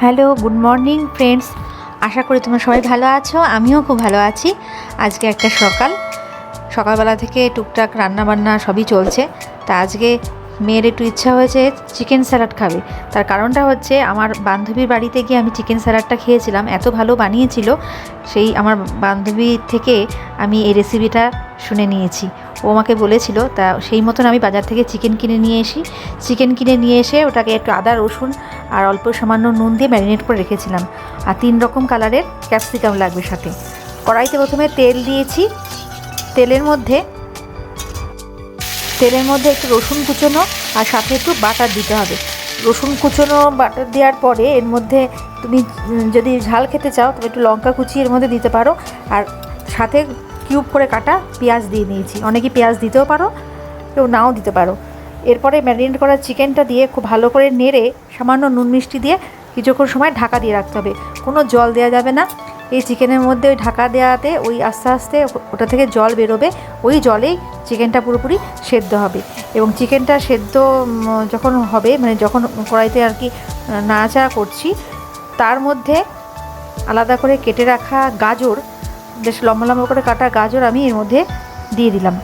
Hello, good morning friends. আশা করি তোমরা সবাই ভালো আছো, আমিও খুব ভালো আছি। আজকে একটা সকাল। সকালবেলা থেকে টুকটাক রান্না বান্না সবই চলছে। তা আজকে মেয়ের একটু ইচ্ছা হয়েছে চিকেন স্যালাড খাবে। তার কারণটা হচ্ছে আমার বান্ধবীর বাড়িতে গিয়ে আমি চিকেন স্যালাডটা খেয়েছিলাম, এত ভালো বানিয়েছিল, সেই আমার বান্ধবী থেকে আমি এই রেসিপিটা শুনে নিয়েছি। ও আমাকে বলেছিল, তা সেই মতন আমি বাজার থেকে চিকেন কিনে নিয়ে এসি। চিকেন কিনে নিয়ে এসে ওটাকে একটু আদা, রসুন আর অল্প সামান্য নুন দিয়ে ম্যারিনেট করে রেখেছিলাম। আর তিন রকম কালারের ক্যাপসিকাম লাগবে সাথে। কড়াইতে প্রথমে তেল দিয়েছি। তেলের মধ্যে তেলের মধ্যে একটু রসুন কুচোনো আর সাথে একটু বাটার দিতে হবে। রসুন কুচোনো, বাটার দেওয়ার পরে এর মধ্যে তুমি যদি ঝাল খেতে চাও, তবে একটু লঙ্কা কুচি এর মধ্যে দিতে পারো। আর সাথে কিউব করে কাটা পেঁয়াজ দিয়ে নিয়েছি। অনেকে পেঁয়াজ দিতেও পারো, কেউ নাও দিতে পারো। এরপরে ম্যারিনেট করা চিকেনটা দিয়ে খুব ভালো করে নেড়ে সামান্য নুন মিষ্টি দিয়ে কিছুক্ষণ সময় ঢাকা দিয়ে রাখতে হবে। কোনো জল দেওয়া যাবে না। এই চিকেনের মধ্যে ওই ঢাকা দেওয়াতে ওই আস্তে আস্তে ওটা থেকে জল বেরোবে, ওই জলেই চিকেনটা পুরোপুরি সেদ্ধ হবে। এবং চিকেনটা সেদ্ধ যখন হবে মানে যখন কড়াইতে আর কি নাড়াচাড়া করছি, তার মধ্যে আলাদা করে কেটে রাখা গাজর, বেশ লম্বা লম্বা করে কাটা গাজর আমি এর মধ্যে দিয়ে দিলাম।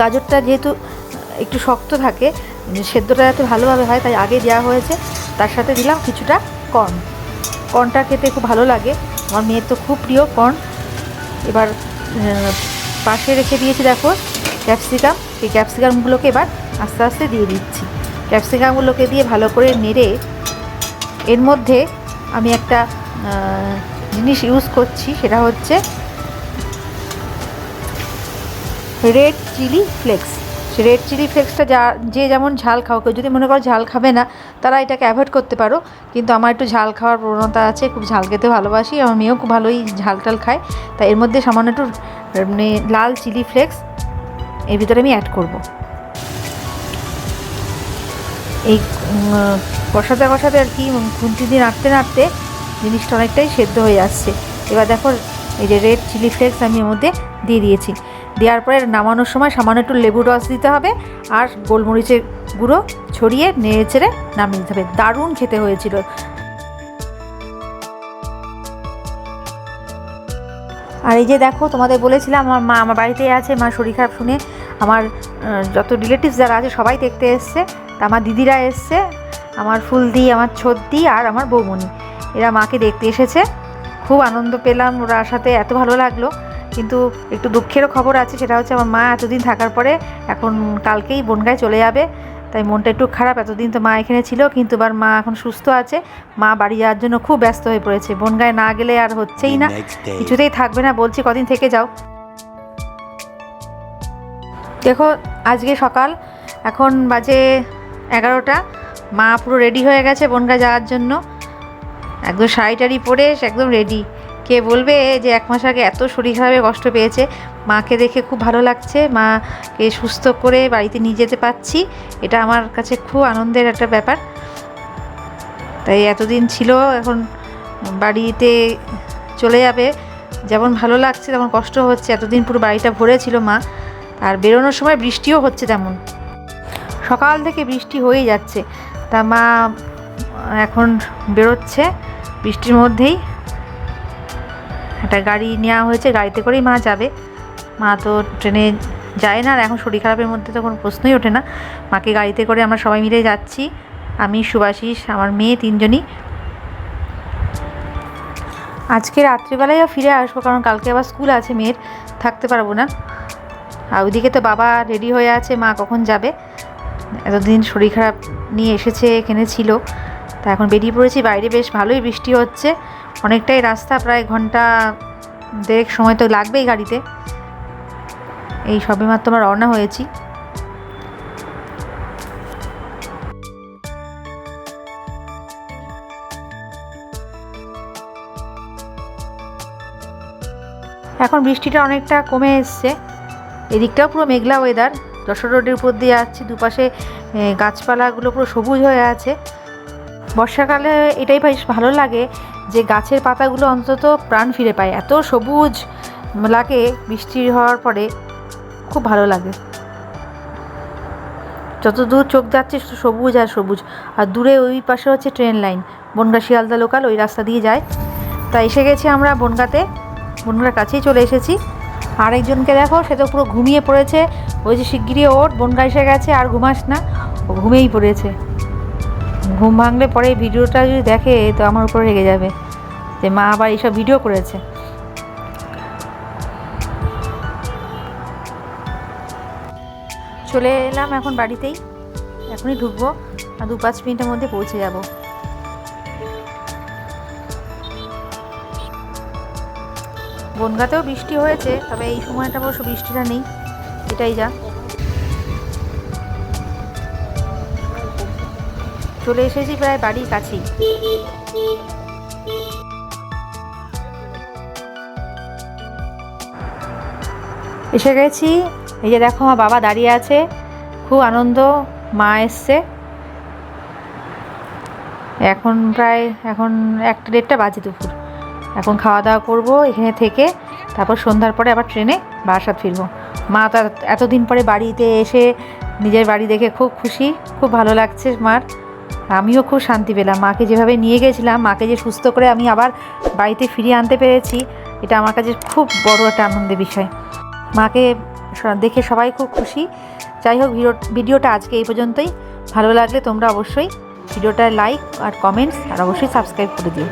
গাজরটা যেহেতু একটু শক্ত থাকে সেদ্ধটা যাতে ভালোভাবে হয়, তাই আগে দেওয়া হয়েছে, তার সাথে দিলাম কিছুটা কর্ন। কর্নটা খেতে খুব ভালো লাগে। আমার মেয়ের তো খুব প্রিয় কর্ন। এবার পাশে রেখে দিয়েছি, দেখো, ক্যাপসিকাম। এই ক্যাপসিকামগুলোকে এবার আস্তে আস্তে দিয়ে দিচ্ছি। ক্যাপসিকামগুলোকে দিয়ে ভালো করে নেড়ে, এর মধ্যে আমি একটা জিনিস ইউজ করছি, সেটা হচ্ছে red chilli flakes red chilli ফ্লেক্সটা যা, যে যেমন ঝাল খাও, কেউ যদি মনে করো ঝাল খাবে না, তারা এটাকে অ্যাভয়েড করতে পারো। কিন্তু আমার একটু ঝাল খাওয়ার প্রবণতা আছে, খুব ঝাল খেতে ভালোবাসি, আমার মেয়েও খুব ভালোই ঝাল টাল খায়। তাই এর মধ্যে সামান্য একটু মানে লাল চিলি ফ্লেক্স এর ভিতরে আমি অ্যাড করব। এই কষাতে কষাতে আর কি খুন্তি দিয়ে নাড়তে নাড়তে জিনিসটা অনেকটাই সেদ্ধ হয়ে যাচ্ছে এবার দেখো, এই যে রেড চিলি ফ্লেক্স আমি এর মধ্যে দিয়ে দিয়েছি। দেওয়ার পরে নামানোর সময় সামান্য একটু লেবু রস দিতে হবে আর গোলমরিচের গুঁড়ো ছড়িয়ে নেড়ে চেড়ে নামিয়ে দিতে হবে। দারুণ খেতে হয়েছিল। আর এই যে দেখো, তোমাদের বলেছিলাম, আমার মা আমার বাড়িতেই আছে, মা শরীর খারাপ শুনে আমার যত রিলেটিভস যারা আছে, সবাই দেখতে এসছে। তা আমার দিদিরা এসছে, আমার ফুল ফুলদি, আমার ছদ্দি আর আমার বৌমণি। এরা মাকে দেখতে এসেছে। খুব আনন্দ পেলাম ওরা সাথে এত ভালো লাগল। কিন্তু একটু দুঃখেরও খবর আছে সেটা হচ্ছে আমার মা এতদিন থাকার পরে এখন কালকেই বনগায় চলে যাবে। তাই মনটা একটু খারাপ এতদিন তো মা এখানে ছিল কিন্তু এবার মা এখন সুস্থ আছে। মা বাড়ি যাওয়ার জন্য খুব ব্যস্ত হয়ে পড়েছে। বনগায় না গেলে আর হচ্ছেই না। কিছুতেই থাকবে না বলছি কদিন থেকে যাও। দেখো আজকে সকাল এখন বাজে এগারোটা। মা পুরো রেডি হয়ে গেছে বনগা যাওয়ার জন্য। একদম শাড়ি টাড়ি পরে একদম রেডি কে বলবে যে এক মাস আগে এত শরীর খারাপে কষ্ট পেয়েছে। মাকে দেখে খুব ভালো লাগছে। মাকে সুস্থ করে বাড়িতে নিয়ে যেতে পারছি। এটা আমার কাছে খুব আনন্দের একটা ব্যাপার। তাই এতদিন ছিল, এখন বাড়িতে চলে যাবে। যেমন ভালো লাগছে, তেমন কষ্ট হচ্ছে। এতদিন পুরো বাড়িটা ভরে ছিল মা। আর বেরোনোর সময় বৃষ্টিও হচ্ছে তেমন। সকাল থেকে বৃষ্টি হয়েই যাচ্ছে। তা মা এখন বেরোচ্ছে বৃষ্টির মধ্যেই। একটা গাড়ি নেওয়া হয়েছে, গাড়িতে করেই মা যাবে। মা তো ট্রেনে যায় না আর এখন শরীর খারাপের মধ্যে তো কোনো প্রশ্নই ওঠে না। মাকে গাড়িতে করে আমরা সবাই মিলে যাচ্ছি। আমি, সুভাষিস, আমার মেয়ে তিনজনই। আজকে রাত্রিবেলায়ও ফিরে আসব কারণ কালকে আবার স্কুল আছে মেয়ের, থাকতে পারব না। আর ওইদিকে তো বাবা রেডি হয়ে আছে, মা কখন যাবে? এতদিন শরীর খারাপ নিয়ে এসেছে, এখানে ছিল। তা এখন বেরিয়ে পড়েছি, বাইরে বেশ ভালোই বৃষ্টি হচ্ছে। অনেকটাই রাস্তা, প্রায় ঘণ্টা দেড়েক সময় তো লাগবেই গাড়িতে। এই সবে মাত্র আমরা রওনা হয়েছি। এখন বৃষ্টিটা অনেকটা কমে এসছে। এদিকটাও পুরো মেঘলা ওয়েদার যশোর রোডের উপর দিয়ে যাচ্ছি, দুপাশে গাছপালাগুলো পুরো সবুজ হয়ে আছে। বর্ষাকালে এটাই বেশ ভালো লাগে যে গাছের পাতাগুলো অন্তত প্রাণ ফিরে পায়। এত সবুজ লাগে বৃষ্টি হওয়ার পরে, খুব ভালো লাগে। যত দূর চোখ যাচ্ছে সবুজ আর সবুজ। আর দূরে ওই পাশে হচ্ছে train line. Bongaon Sealdah local ওই রাস্তা দিয়ে যায়। তা এসে গেছি আমরা বনগাতে। বনগার কাছেই চলে এসেছি। আরেকজনকে দেখো, সে তো পুরো ঘুমিয়ে পড়েছে। ওই যে শিগগিরি ওর, বনগা এসে গেছে, আর ঘুমাস না। ও ঘুমিয়েই পড়েছে। ঘুম ভাঙলে পরে এই ভিডিওটা যদি দেখে, তো আমার উপর রেগে যাবে যে মা আবার এইসব ভিডিও করেছে। চলে এলাম এখন বাড়িতেই। এখনই ঢুকবো আর দু পাঁচ মিনিটের মধ্যে পৌঁছে যাব। বনগাতেও বৃষ্টি হয়েছে, তবে এই সময়টা অবশ্য বৃষ্টিটা নেই। এটাই যা। চলে এসেছি প্রায় বাড়ির কাছেই। এসে গেছি। এই যে দেখো আমার বাবা দাঁড়িয়ে আছে। খুব আনন্দ, মা এসছে। এখন প্রায়, এখন একটা দেড়টা বাজে দুপুর। এখন খাওয়া দাওয়া করব এখানে থেকে। তারপর সন্ধ্যার পরে আবার ট্রেনে বারাসাত ফিরবো। মা তো এতদিন পরে বাড়িতে এসে নিজের বাড়ি দেখে খুব খুশি, খুব ভালো লাগছে মার। আমিও খুব শান্তি পেলাম। মাকে যেভাবে নিয়ে গেছিলাম, মাকে যে সুস্থ করে আমি আবার বাড়িতে ফিরিয়ে আনতে পেরেছি, এটা আমার কাছে খুব বড় একটা আনন্দের বিষয়। মাকে দেখে সবাই খুব খুশি। যাই হোক, ভিডিও ভিডিওটা আজকে এই পর্যন্তই। ভালো লাগলে তোমরা অবশ্যই ভিডিওটা লাইক আর কমেন্টস, আর অবশ্যই সাবস্ক্রাইব করে দিও।